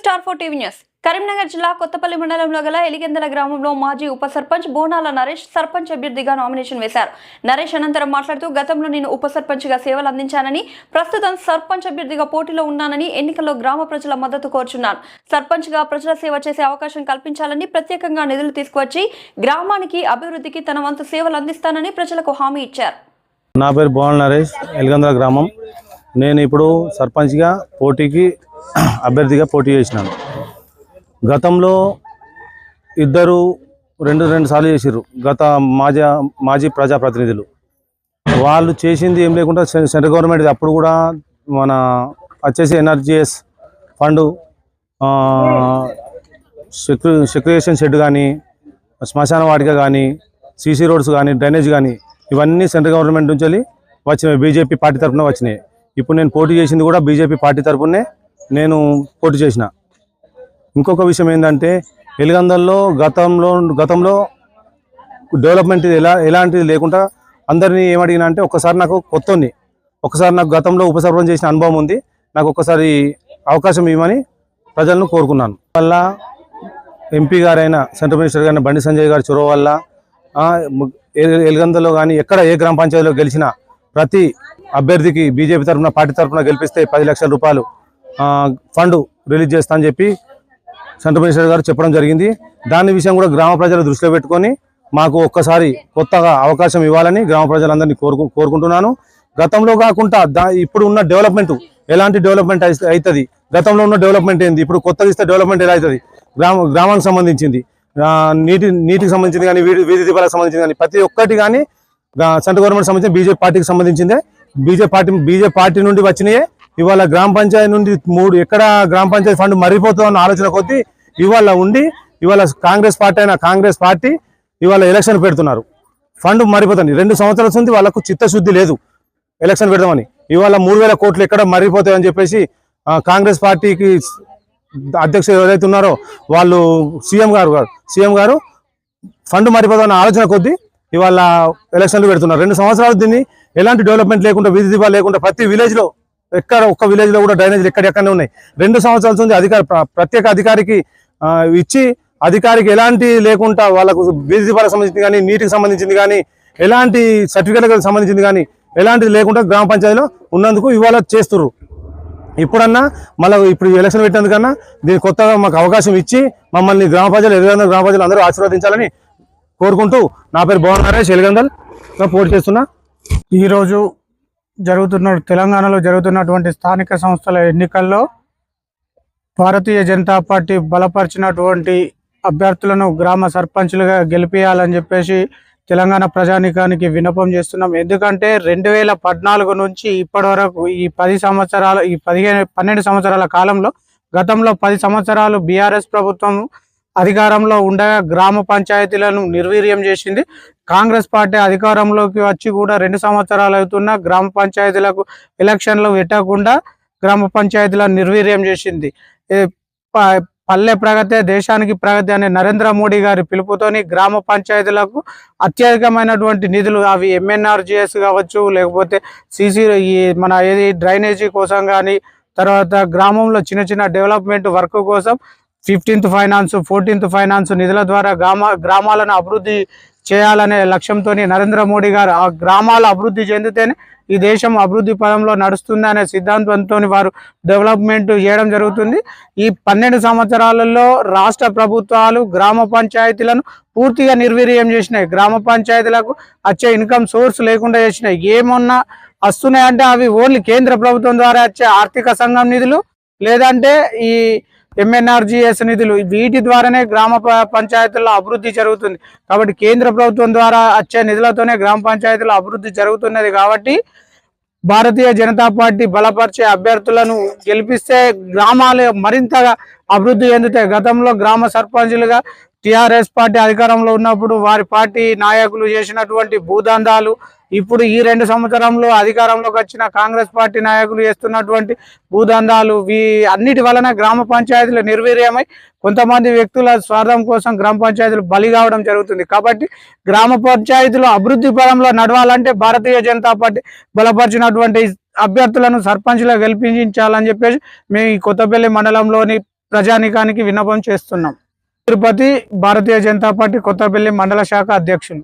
Star four TV news. Karimnagar జిల్లా కొత్తపల్లి మండలంలో గల ఎలిగెందల గ్రామంలో మాజీ ఉప సర్పంచ్ బోనాల నరేష్ సర్పంచ్ అభ్యర్థిగా నామినేషన్ వేశారు. నరేష్ అనంతరం మాట్లాడుతూ గతంలో నేను ఉప సర్పంచ్గా సేవలు అందించానని ప్రస్తుతం సర్పంచ్ అభ్యర్థిగా పోటీలో ఉన్నానని ఎన్నికల్లో గ్రామ ప్రజల మద్దతు కోరుచున్నాను. సర్పంచ్గా ప్రజల సేవ చేసే అవకాశం కల్పించాలని ప్రత్యేకంగా నిధులు తీసుకువచ్చి గ్రామానికి అభివృద్ధికి తన వంతు సేవలు అందిస్తానని ప్రజలకు హామీ ఇచ్చారు. నా పేరు బోనాల నరేష్ ఎలిగెందల గ్రామం. నేను ఇప్పుడు సర్పంచ్గా పోటీకి అభ్యర్థిగా పోటీ చేసినాను. గతంలో ఇద్దరు రెండు రెండు సార్లు చేసిర్రు. గత మాజీ మాజీ ప్రజాప్రతినిధులు. వాళ్ళు చేసింది ఏం లేకుండా సెంట్రల్ గవర్నమెంట్ అప్పుడు కూడా మన వచ్చేసి ఎన్ఆర్జీఎస్ ఫండ్ సెక్యూ సెక్రియేషన్ షెడ్ కానీ శ్మశాన వాటిక కానీ సీసీ రోడ్స్ కానీ డ్రైనేజ్ కానీ ఇవన్నీ సెంట్రల్ గవర్నమెంట్ నుంచి వెళ్ళి వచ్చినాయి బీజేపీ పార్టీ తరఫున వచ్చినాయి. ఇప్పుడు నేను పోటీ చేసింది కూడా బీజేపీ పార్టీ తరఫునే నేను పోటీ చేసిన. ఇంకొక విషయం ఏంటంటే ఎలుగందల్లో గతంలో గతంలో డెవలప్మెంట్ ఎలా ఎలాంటిది లేకుండా అందరినీ ఏమడిగినా అంటే ఒక్కసారి నాకు కొత్తని ఒకసారి నాకు గతంలో ఉప చేసిన అనుభవం ఉంది. నాకు ఒక్కసారి అవకాశం ఇవ్వమని ప్రజలను కోరుకున్నాను. వల్ల ఎంపీ గారైన సెంట్రల్ మినిస్టర్ గారైన బండి సంజయ్ గారి చొరవ వల్ల ఎలుగందలో కానీ ఎక్కడ ఏ గ్రామ పంచాయతీలో గెలిచినా ప్రతి అభ్యర్థికి బీజేపీ తరఫున పార్టీ తరఫున గెలిపిస్తే పది లక్షల రూపాయలు ఫండ్ రిలీజ్ చేస్తా అని చెప్పి సెంట్రల్ మినిస్టర్ గారు చెప్పడం జరిగింది. దాని విషయం కూడా గ్రామ ప్రజలు దృష్టిలో పెట్టుకొని మాకు ఒక్కసారి కొత్తగా అవకాశం ఇవ్వాలని గ్రామ ప్రజలందరినీ కోరుకు కోరుకుంటున్నాను. గతంలో కాకుండా దా ఇప్పుడు ఉన్న డెవలప్మెంట్ ఎలాంటి డెవలప్మెంట్ అవుతుంది గతంలో ఉన్న డెవలప్మెంట్ ఏంది? ఇప్పుడు కొత్తగా ఇస్తే డెవలప్మెంట్ ఎలా అవుతుంది గ్రామ గ్రామానికి సంబంధించింది. నీటి నీటికి సంబంధించింది కానీ వీధి వీధి దీపాలకు సంబంధించింది కానీ ప్రతి ఒక్కటి కానీ సెంట్రల్ గవర్నమెంట్ సంబంధించిన బీజేపీ పార్టీకి సంబంధించిందే. బీజేపీ పార్టీ బీజేపీ పార్టీ నుండి వచ్చినాయే ఇవాళ గ్రామ పంచాయతీ నుండి మూడు ఎక్కడ గ్రామ పంచాయతీ ఫండ్ మరిపోతుందన్న ఆలోచన కొద్దీ ఇవాళ ఉండి ఇవాళ కాంగ్రెస్ పార్టీ అయిన కాంగ్రెస్ పార్టీ ఇవాళ ఎలక్షన్ పెడుతున్నారు. ఫండ్ మారిపోతుంది రెండు సంవత్సరాల నుంచి వాళ్ళకు చిత్తశుద్ధి లేదు ఎలక్షన్ పెడదామని. ఇవాళ మూడు వేల కోట్లు ఎక్కడ మరిగిపోతాయని చెప్పేసి కాంగ్రెస్ పార్టీకి అధ్యక్షులు ఎవరైతే ఉన్నారో వాళ్ళు సీఎం గారు సీఎం గారు ఫండ్ మారిపోతామన్న ఆలోచన కొద్దీ ఇవాళ ఎలక్షన్లు పెడుతున్నారు. రెండు సంవత్సరాలు దీన్ని ఎలాంటి డెవలప్మెంట్ లేకుండా వీధి దీపాలు లేకుండా ప్రతి విలేజ్లో ఎక్కడ ఒక్క విలేజ్లో కూడా డ్రైనేజ్ ఎక్కడెక్కడనే ఉన్నాయి. రెండు సంవత్సరాల నుంచి అధికారి ప్ర- ప్రత్యేక అధికారికి ఇచ్చి అధికారికి ఎలాంటి లేకుండా వాళ్ళకు వీధి పరకు సంబంధించింది కానీ నీటికి సంబంధించింది కానీ ఎలాంటి సర్టిఫికేట్లకు సంబంధించింది కానీ ఎలాంటిది లేకుండా గ్రామ పంచాయతీలో ఉన్నందుకు ఇవాళ చేస్తుర్రు. ఇప్పుడన్నా మళ్ళీ ఇప్పుడు ఎలక్షన్ పెట్టినందుకన్నా దీని కొత్తగా మాకు అవకాశం ఇచ్చి మమ్మల్ని గ్రామ ప్రజలు ఎదుగుతున్న గ్రామ ప్రజలు అందరూ ఆశీర్వదించాలని కోరుకుంటూ నా పేరు భువన్ నరేష్ ఎలిగందల్. పోటీ చేస్తున్నా. ఈరోజు జరుగుతున్న తెలంగాణలో జరుగుతున్నటువంటి స్థానిక సంస్థల ఎన్నికల్లో భారతీయ జనతా పార్టీ బలపరిచినటువంటి అభ్యర్థులను గ్రామ సర్పంచ్లుగా గెలిపించాలని చెప్పేసి తెలంగాణ ప్రజానికానికి విన్నపం చేస్తున్నాం. ఎందుకంటే రెండు వేల పద్నాలుగు నుంచి ఇప్పటి వరకు ఈ పది సంవత్సరాల ఈ పదిహేను పన్నెండు సంవత్సరాల కాలంలో గతంలో పది సంవత్సరాలు బీఆర్ఎస్ ప్రభుత్వం అధికారంలో ఉండగా గ్రామ పంచాయతీలను నిర్వీర్యం చేసింది. కాంగ్రెస్ పార్టీ అధికారంలోకి వచ్చి కూడా రెండు సంవత్సరాలు అవుతున్నా గ్రామ పంచాయతీలకు ఎలక్షన్లు పెట్టకుండా గ్రామ పంచాయతీలను నిర్వీర్యం చేసింది. ప- పల్లె ప్రగతి దేశానికి ప్రగతి అనే నరేంద్ర మోడీ గారి పిలుపుతోని గ్రామ పంచాయతీలకు అత్యధికమైనటువంటి నిధులు అవి ఎంఎన్ఆర్జిఎస్ కావచ్చు లేకపోతే సిసి ఈ మన ఏది డ్రైనేజీ కోసం కానీ తర్వాత గ్రామంలో చిన్న చిన్న డెవలప్మెంట్ వర్క్ కోసం ఫిఫ్టీన్త్ ఫైనాన్స్ ఫోర్టీన్త్ ఫైనాన్స్ నిధుల ద్వారా గ్రామ గ్రామాలను అభివృద్ధి చేయాలనే లక్ష్యంతో నరేంద్ర మోడీ గారు ఆ గ్రామాలు అభివృద్ధి చెందితేనే ఈ దేశం అభివృద్ధి పదంలో నడుస్తుంది అనే సిద్ధాంతంతో వారు డెవలప్మెంట్ చేయడం జరుగుతుంది. ఈ పన్నెండు సంవత్సరాలలో రాష్ట్ర ప్రభుత్వాలు గ్రామ పంచాయతీలను పూర్తిగా నిర్వీర్యం చేసినాయి. గ్రామ పంచాయతీలకు వచ్చే ఇన్కమ్ సోర్స్ లేకుండా చేసినాయి. ఏమన్నా వస్తున్నాయంటే అవి ఓన్లీ కేంద్ర ప్రభుత్వం ద్వారా వచ్చే ఆర్థిక సంఘం నిధులు లేదంటే ఈ ఎంఎన్ఆర్జీఎస్ నిధులు. వీటి ద్వారానే గ్రామ పంచాయతీల్లో అభివృద్ధి జరుగుతుంది. కాబట్టి కేంద్ర ప్రభుత్వం ద్వారా వచ్చే నిధులతోనే గ్రామ పంచాయతీలో అభివృద్ధి జరుగుతున్నది కాబట్టి భారతీయ జనతా పార్టీ బలపరిచే అభ్యర్థులను గెలిపిస్తే గ్రామాలు మరింతగా అభివృద్ధి చెందుతాయి. గతంలో గ్రామ సర్పంచులుగా టిఆర్ఎస్ పార్టీ అధికారంలో ఉన్నప్పుడు వారి పార్టీ నాయకులు చేసినటువంటి భూదందాలు ఇప్పుడు ఈ రెండు సంవత్సరంలో అధికారంలోకి వచ్చిన కాంగ్రెస్ పార్టీ నాయకులు చేస్తున్నటువంటి భూదందాలు వీ అన్నిటి వలన గ్రామ పంచాయతీలు నిర్వీర్యమై కొంతమంది వ్యక్తుల స్వార్థం కోసం గ్రామ పంచాయతీలు బలి కావడం జరుగుతుంది. కాబట్టి గ్రామ పంచాయతీలు అభివృద్ధి పదంలో నడవాలంటే భారతీయ జనతా పార్టీ బలపరిచినటువంటి అభ్యర్థులను సర్పంచ్గా గెలిపించాలని చెప్పేసి మేము ఈ కొత్తపల్లి మండలంలోని ప్రజానికానికి విన్నపం చేస్తున్నాం. తిరుపతి భారతీయ జనతా పార్టీ కొత్తపల్లి మండల శాఖ అధ్యక్షులు